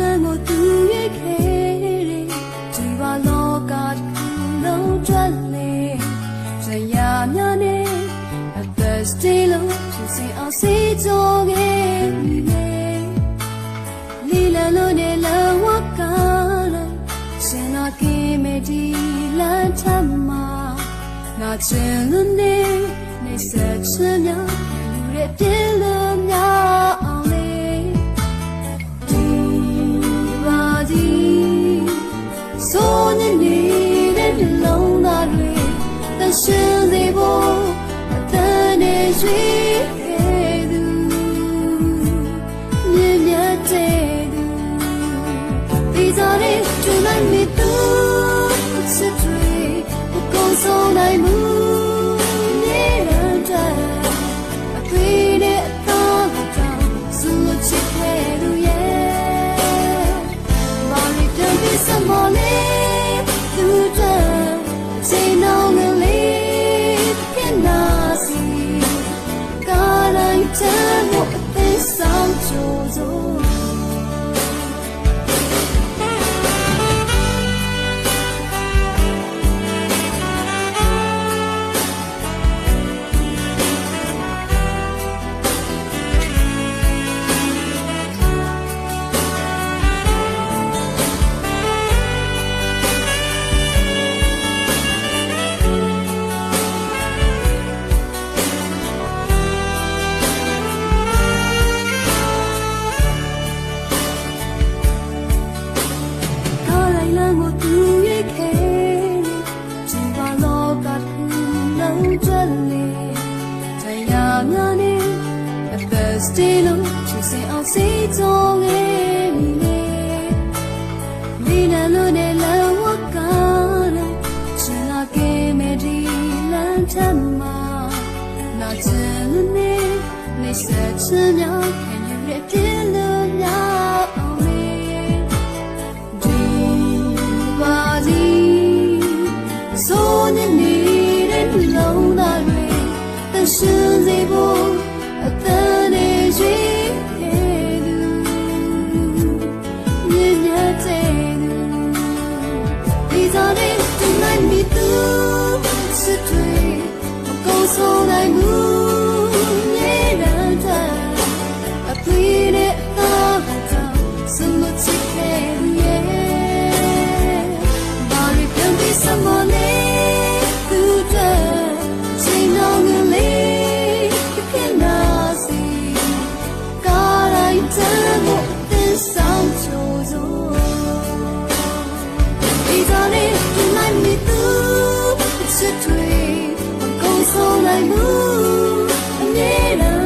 လန်းကိုသူရွေးခဲ့တယ်ဒီပါလောကလုံးတွက်လေဇယားများနဲ့ a thirsty love သူစင်အောင်စေးကြောခဲ့နေလီလန်လို့နဲ့လဝကလို့ရှင်တော်ကင်းမဒီလန်ထမငါချင်လို့နေနေဆက်ချင်များလူရဲ့ပြည့်လို့ ဆိုနေနေတဲ့လုံးသားတွေတရှင်စေဖို့အတန်နဲ့ရွေး များနေအသက်စတီလုံးချစ်စင်အောင်စီကြောခဲ့ပြီလေလီနာလို့နေလမ်းဝကလိုက်ရှင်လာကေမေဒီလမ်းထမနာချင်လို့နေနေဆက်ချင်များခံယူရပြည့်လို့ စစ်တွေအကုန်ဆုံးလိုက်မှုအမြဲတမ်း